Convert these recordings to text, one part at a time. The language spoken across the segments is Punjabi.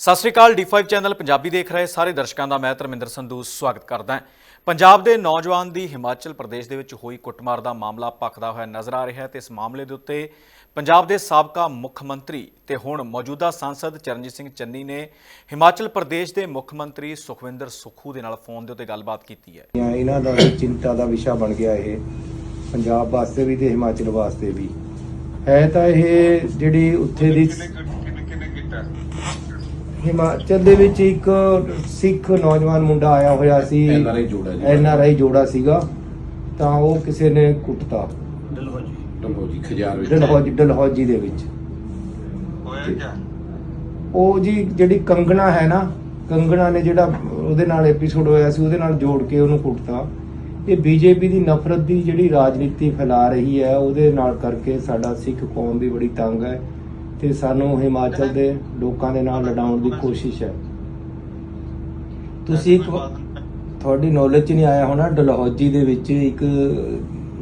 ਸਤਿ ਸ਼੍ਰੀ ਅਕਾਲ D5 ਚੈਨਲ ਪੰਜਾਬੀ ਦੇਖ ਰਹੇ ਸਾਰੇ ਦਰਸ਼ਕਾਂ ਦਾ ਮੈਂ ਧਰਮਿੰਦਰ ਸੰਧੂ ਸਵਾਗਤ ਕਰਦਾ ਹਾਂ। ਪੰਜਾਬ ਦੇ ਨੌਜਵਾਨ ਦੀ ਹਿਮਾਚਲ ਪ੍ਰਦੇਸ਼ ਦੇ ਵਿੱਚ ਹੋਈ ਕੁੱਟਮਾਰ ਦਾ ਮਾਮਲਾ ਭਖਦਾ ਹੋਇਆ ਨਜ਼ਰ ਆ ਰਿਹਾ ਹੈ ਤੇ ਇਸ ਮਾਮਲੇ ਦੇ ਉੱਤੇ ਪੰਜਾਬ ਦੇ ਸਾਬਕਾ ਮੁੱਖ ਮੰਤਰੀ ਤੇ ਹੁਣ ਮੌਜੂਦਾ ਸੰਸਦ ਚਰਨਜੀਤ ਸਿੰਘ ਚੰਨੀ ਨੇ ਹਿਮਾਚਲ ਪ੍ਰਦੇਸ਼ ਦੇ ਮੁੱਖ ਮੰਤਰੀ ਸੁਖਵਿੰਦਰ ਸੁੱਖੂ ਦੇ ਨਾਲ ਫੋਨ ਦੇ ਉੱਤੇ ਗੱਲਬਾਤ ਕੀਤੀ ਹੈ। ਇਹਨਾਂ ਦਾ ਚਿੰਤਾ ਦਾ ਵਿਸ਼ਾ ਬਣ ਗਿਆ ਇਹ ਪੰਜਾਬ ਵਾਸਤੇ ਵੀ ਤੇ ਹਿਮਾਚਲ ਵਾਸਤੇ ਵੀ। ਹੈ ਤਾਂ ਇਹ ਜਿਹੜੀ ਉੱਥੇ ਦੀ ਕਿੰਨੇ ਕਿੰਨੇ ਕੀਤਾ? ਹਿਮਾਚਲ ਦੇ ਵਿੱਚ ਇੱਕ ਸਿੱਖ ਨੌਜਵਾਨ ਮੁੰਡਾ ਆਇਆ ਹੋਇਆ ਸੀ। NRI ਜੋੜਾ ਜੀ। ਜੋੜਾ ਸੀਗਾ। ਤਾਂ ਉਹ ਕਿਸੇ ਨੇ ਕੁੱਟਤਾ। ਡਲਹੌਜੀ। ਖਜਾਰ ਵਿੱਚ। ਡਲਹੌਜੀ ਡਲਹੌਜੀ ਦੇ ਵਿੱਚ। ਹੋਇਆ ਉਹ ਜੀ ਜਿਹੜੀ ਕੰਗਣਾ ਹੈ ਨਾ ਕੰਗਣਾ ਨੇ ਜਿਹੜਾ ਉਹਦੇ ਨਾਲ ਐਪੀਸੋਡ ਹੋਇਆ ਸੀ ਉਹਦੇ ਨਾਲ ਜੋੜ ਕੇ ਉਹਨੂੰ ਕੁੱਟਤਾ। ਇਹ ਬੀਜੇਪੀ ਦੀ ਨਫ਼ਰਤ ਦੀ ਜਿਹੜੀ ਰਾਜਨੀਤੀ ਫੈਲਾ ਰਹੀ ਹੈ ਉਹਦੇ ਨਾਲ ਕਰਕੇ ਸਾਡਾ ਸਿੱਖ ਕੌਮ ਵੀ ਬੜੀ ਤੰਗ ਹੈ। ਤੇ ਸਾਨੂੰ ਹਿਮਾਚਲ ਦੇ ਲੋਕਾਂ ਦੇ ਨਾਲ ਲੜਾਉਣ ਦੀ ਕੋਸ਼ਿਸ਼ ਹੈ। ਤੁਸੀਂ ਇੱਕ ਤੁਹਾਡੀ ਨੌਲੇਜ 'ਚ ਨਹੀਂ ਆਇਆ ਹੋਣਾ ਡਲਹੌਜੀ ਦੇ ਵਿੱਚ ਇੱਕ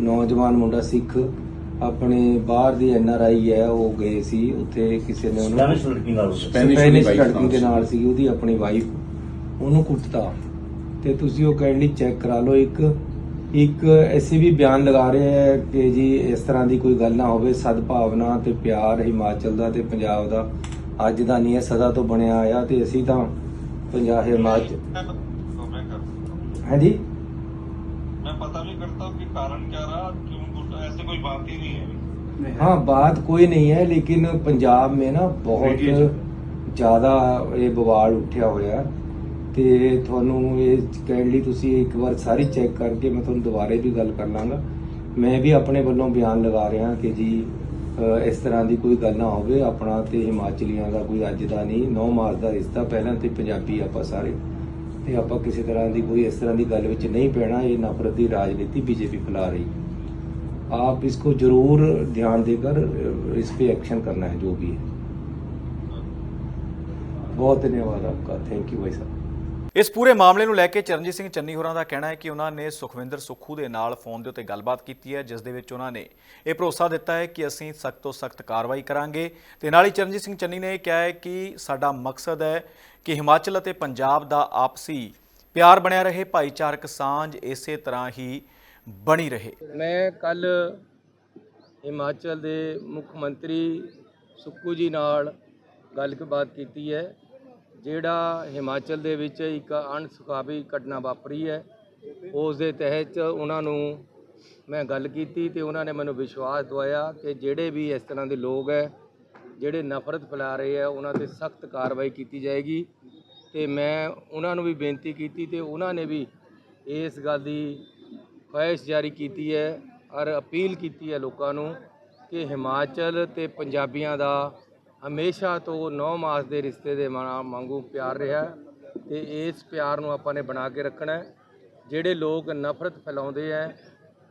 ਨੌਜਵਾਨ ਮੁੰਡਾ ਸਿੱਖ ਆਪਣੇ ਬਾਹਰ ਦੀ ਐਨਆਰਆਈ ਹੈ ਉਹ ਗਏ ਸੀ ਉੱਥੇ ਕਿਸੇ ਨੇ ਉਹਨੂੰ ਸਪੈਨਿਸ਼ ਲੜਕੀ ਨਾਲ ਸਪੈਨਿਸ਼ ਦੀ wife ਲੜਕੀ ਦੇ ਨਾਲ ਸੀ ਉਹਦੀ ਆਪਣੀ ਵਾਈਫ ਉਹਨੂੰ ਕੁੱਟਤਾ। ਤੇ ਤੁਸੀਂ ਉਹ ਕਾਈਂਡਲੀ ਚੈੱਕ ਕਰਾ ਲਓ ਇੱਕ ਇੱਕ ਐਸੀ ਵੀ ਬਿਆਨ ਲਗਾ ਰਹੇ ਹੈ ਕਿ ਜੀ ਇਸ ਤਰ੍ਹਾਂ ਦੀ ਕੋਈ ਗੱਲ ਨਾ ਹੋਵੇ ਸਦਭਾਵਨਾ ਤੇ ਪਿਆਰ ਹਿਮਾਚਲ ਦਾ ਤੇ ਪੰਜਾਬ ਦਾ ਅੱਜ ਦਾ ਨਹੀਂ ਹੈ ਸਦਾ ਤੋਂ ਬਣਿਆ ਆਇਆ ਤੇ ਅਸੀਂ ਤਾਂ ਪੰਜਾਬ ਹਿਮਾਚਲ तो मैं कर ਹਾਂਜੀ मैं पता भी करता हूँ कि कारण क्या रहा क्यों गुट ऐसे कोई बात ही नहीं है हाँ बात कोई नहीं है लेकिन पंजाब में ना बहुत ਜ਼ਿਆਦਾ ਇਹ ਬਵਾਲ ਉੱਠਿਆ ਹੋਇਆ ਹੈ ਤੇ ਤੁਹਾਨੂੰ ਇਹ ਕਾਈਂਡਲੀ ਤੁਸੀਂ ਇੱਕ ਵਾਰ ਸਾਰੀ ਚੈੱਕ ਕਰਕੇ ਮੈਂ ਤੁਹਾਨੂੰ ਦੁਬਾਰੇ ਵੀ ਗੱਲ ਕਰ ਲਾਂਗਾ ਮੈਂ ਵੀ ਆਪਣੇ ਵੱਲੋਂ ਬਿਆਨ ਲਗਾ ਰਿਹਾ ਕਿ ਜੀ ਅ, ਇਸ ਤਰ੍ਹਾਂ ਦੀ ਕੋਈ ਗੱਲ ਨਾ ਹੋਵੇ ਆਪਣਾ ਤੇ ਹਿਮਾਚਲੀਆਂ ਦਾ ਕੋਈ ਅੱਜ ਦਾ ਨਹੀਂ 9 ਮਾਰਚ ਦਾ ਰਿਸ਼ਤਾ ਪਹਿਲਾਂ ਤੇ ਪੰਜਾਬੀ ਆਪਾਂ ਸਾਰੇ ਤੇ ਆਪਾਂ ਕਿਸੇ ਤਰ੍ਹਾਂ ਦੀ ਕੋਈ ਇਸ ਤਰ੍ਹਾਂ ਦੀ ਗੱਲ ਵਿੱਚ ਨਹੀਂ ਪੈਣਾ ਇਹ ਨਫ਼ਰਤ ਦੀ ਰਾਜਨੀਤੀ ਬੀਜੇਪੀ फैला रही है आप इसको जरूर ध्यान देकर अ, इस पे एक्शन करना है जो भी है बहुत धन्यवाद आपका थैंक यू भाई साहब ਇਸ ਪੂਰੇ ਮਾਮਲੇ ਨੂੰ ਲੈ ਕੇ ਚਰਨਜੀਤ ਸਿੰਘ ਚੰਨੀ ਹੋਰਾਂ ਦਾ ਕਹਿਣਾ ਹੈ ਕਿ ਉਹਨਾਂ ਨੇ ਸੁਖਵਿੰਦਰ ਸੁੱਖੂ ਦੇ ਨਾਲ ਫੋਨ ਦੇ ਉੱਤੇ ਗੱਲਬਾਤ ਕੀਤੀ ਹੈ, ਜਿਸ ਦੇ ਵਿੱਚ ਉਹਨਾਂ ਨੇ ਇਹ ਭਰੋਸਾ ਦਿੱਤਾ ਹੈ ਕਿ ਅਸੀਂ ਸਖਤ ਤੋਂ ਸਖਤ ਕਾਰਵਾਈ ਕਰਾਂਗੇ। ਤੇ ਨਾਲ ਹੀ ਚਰਨਜੀਤ ਸਿੰਘ ਚੰਨੀ ਨੇ ਇਹ ਕਿਹਾ ਹੈ ਕਿ ਸਾਡਾ ਮਕਸਦ ਹੈ ਕਿ ਹਿਮਾਚਲ ਅਤੇ ਪੰਜਾਬ ਦਾ ਆਪਸੀ ਪਿਆਰ ਬਣਿਆ ਰਹੇ, ਭਾਈਚਾਰਕ ਸਾਂਝ ਇਸੇ ਤਰ੍ਹਾਂ ਹੀ ਬਣੀ ਰਹੇ। ਮੈਂ ਕੱਲ ਹਿਮਾਚਲ ਦੇ ਮੁੱਖ ਮੰਤਰੀ ਸੁੱਕੂ ਜੀ ਨਾਲ ਗੱਲਬਾਤ ਕੀਤੀ ਹੈ। ਜਿਹੜਾ ਹਿਮਾਚਲ ਦੇ ਵਿੱਚ ਇੱਕ ਅਣਸੁਖਾਵੀ ਘਟਨਾ ਵਾਪਰੀ ਹੈ, ਉਸ ਦੇ ਤਹਿਤ ਉਹਨਾਂ ਨੂੰ ਮੈਂ ਗੱਲ ਕੀਤੀ ਤੇ ਉਹਨਾਂ ਨੇ ਮੈਨੂੰ ਵਿਸ਼ਵਾਸ ਦਵਾਇਆ ਕਿ ਜਿਹੜੇ ਵੀ ਇਸ ਤਰ੍ਹਾਂ ਦੇ ਲੋਕ ਹੈ, ਜਿਹੜੇ ਨਫ਼ਰਤ ਫੈਲਾ ਰਹੇ ਆ ਉਹਨਾਂ ਤੇ ਸਖਤ ਕਾਰਵਾਈ ਕੀਤੀ ਜਾਏਗੀ। ਤੇ ਮੈਂ ਉਹਨਾਂ ਨੂੰ ਵੀ ਬੇਨਤੀ ਕੀਤੀ ਤੇ ਉਹਨਾਂ ਨੇ ਵੀ ਇਸ ਗੱਲ ਦੀ ਖੁਆਇਸ਼ ਜਾਰੀ ਕੀਤੀ ਹੈ ਔਰ ਅਪੀਲ ਕੀਤੀ ਹੈ ਲੋਕਾਂ ਨੂੰ ਕਿ ਹਿਮਾਚਲ ਤੇ ਪੰਜਾਬੀਆਂ ਦਾ ਹਮੇਸ਼ਾ ਤੋਂ 9 ਮਾਸ ਦੇ ਰਿਸ਼ਤੇ ਦੇ ਮਾ- ਵਾਂਗੂ ਪਿਆਰ ਰਿਹਾ ਹੈ ਤੇ ਇਸ ਪਿਆਰ ਨੂੰ ਆਪਾਂ ਨੇ ਬਣਾ ਕੇ ਰੱਖਣਾ ਜਿਹੜੇ ਲੋਕ ਨਫ਼ਰਤ ਫੈਲਾਉਂਦੇ ਹੈ,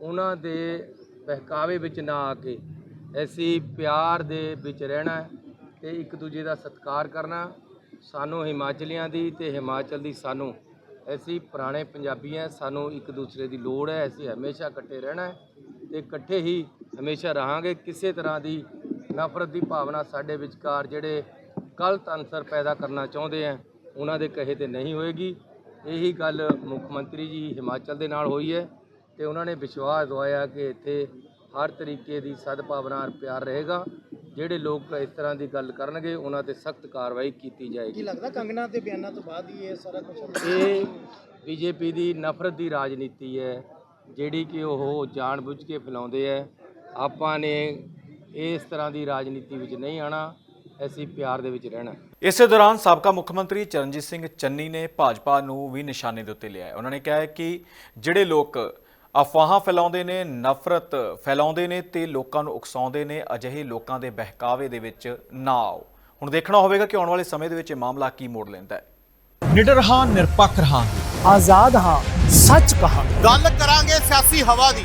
ਉਹਨਾਂ ਦੇ ਬਹਿਕਾਵੇ ਵਿੱਚ ਨਾ ਆ ਕੇ ਅਸੀਂ ਪਿਆਰ ਦੇ ਵਿੱਚ ਰਹਿਣਾ ਹੈ ਤੇ ਇੱਕ ਦੂਜੇ ਦਾ ਸਤਿਕਾਰ ਕਰਨਾ ਸਾਨੂੰ ਹਿਮਾਚਲੀਆਂ ਦੀ ਤੇ ਹਿਮਾਚਲ ਦੀ ਸਾਨੂੰ ਅਸੀਂ ਪੁਰਾਣੇ ਪੰਜਾਬੀ ਹਾਂ, ਸਾਨੂੰ ਇੱਕ ਦੂਸਰੇ ਦੀ ਲੋੜ ਹੈ, ਅਸੀਂ ਹਮੇਸ਼ਾ ਇਕੱਠੇ ਰਹਿਣਾ ਹੈ ਤੇ ਇਕੱਠੇ ਹੀ ਹਮੇਸ਼ਾ ਰਹਾਂਗੇ। ਕਿਸੇ ਤਰ੍ਹਾਂ ਦੀ ਨਫ਼ਰਤ ਦੀ ਭਾਵਨਾ ਸਾਡੇ ਵਿਚਕਾਰ ਜਿਹੜੇ ਗਲਤ ਅੰਸਰ ਪੈਦਾ ਕਰਨਾ ਚਾਹੁੰਦੇ ਆ ਉਹਨਾਂ ਦੇ ਕਹੇ ਤੇ ਨਹੀਂ ਹੋਏਗੀ। ਇਹੀ ਗੱਲ ਮੁੱਖ ਮੰਤਰੀ ਜੀ ਹਿਮਾਚਲ ਦੇ ਨਾਲ ਹੋਈ ਹੈ ਤੇ ਉਹਨਾਂ ਨੇ ਵਿਸ਼ਵਾਸ ਦਵਾਇਆ ਕਿ ਇੱਥੇ ਹਰ ਤਰੀਕੇ ਦੀ ਸਦਭਾਵਨਾ ਔਰ ਪਿਆਰ ਰਹੇਗਾ। ਜਿਹੜੇ ਲੋਕ ਇਸ ਤਰ੍ਹਾਂ ਦੀ ਗੱਲ ਕਰਨਗੇ ਉਹਨਾਂ ਤੇ ਸਖਤ ਕਾਰਵਾਈ ਕੀਤੀ ਜਾਏਗੀ। ਕੀ ਲੱਗਦਾ ਕੰਗਨਾ ਦੇ ਬਿਆਨਾਂ ਤੋਂ ਬਾਅਦ ਹੀ ਇਹ ਸਾਰਾ ਕੁਝ ਇਹ ਬੀਜੇਪੀ ਦੀ ਨਫ਼ਰਤ ਦੀ ਰਾਜਨੀਤੀ ਹੈ ਜਿਹੜੀ ਕਿ ਉਹ ਜਾਣਬੁੱਝ ਕੇ ਫੈਲਾਉਂਦੇ ਹੈ। ਆਪਾਂ ਨੇ ਇਸ ਤਰ੍ਹਾਂ ਦੀ ਰਾਜਨੀਤੀ ਵਿੱਚ ਨਹੀਂ ਆਣਾ ਅਸੀਂ ਪਿਆਰ ਦੇ ਵਿੱਚ ਰਹਿਣਾ। ਇਸੇ ਦੌਰਾਨ ਸਾਬਕਾ ਮੁੱਖ ਮੰਤਰੀ ਚਰਨਜੀਤ ਸਿੰਘ ਚੰਨੀ ਨੇ ਭਾਜਪਾ ਨੂੰ ਵੀ ਨਿਸ਼ਾਨੇ ਦੇ ਉੱਤੇ ਲਿਆ ਹੈ। ਉਹਨਾਂ ਨੇ ਕਿਹਾ ਹੈ ਕਿ ਜਿਹੜੇ ਲੋਕ ਅਫਵਾਹਾਂ ਫੈਲਾਉਂਦੇ ਨੇ ਨਫ਼ਰਤ ਫੈਲਾਉਂਦੇ ਨੇ ਤੇ ਲੋਕਾਂ ਨੂੰ ਉਕਸਾਉਂਦੇ ਨੇ ਅਜਿਹੇ ਲੋਕਾਂ ਦੇ ਬਹਿਕਾਵੇ ਦੇ ਵਿੱਚ ਨਾ ਆਓ। ਹੁਣ ਦੇਖਣਾ ਹੋਵੇਗਾ ਕਿ ਆਉਣ ਵਾਲੇ ਸਮੇਂ ਦੇ ਵਿੱਚ ਇਹ ਮਾਮਲਾ ਕੀ ਮੋੜ ਲੈਂਦਾ ਹੈ। ਨਿਡਰ ਹਾਂ ਨਿਰਪੱਖ ਰਹਾਂਗੇ। ਆਜ਼ਾਦ ਹਾਂ ਸੱਚ ਕਹਾ ਗੱਲ ਕਰਾਂਗੇ ਸਿਆਸੀ ਹਵਾ ਦੀ।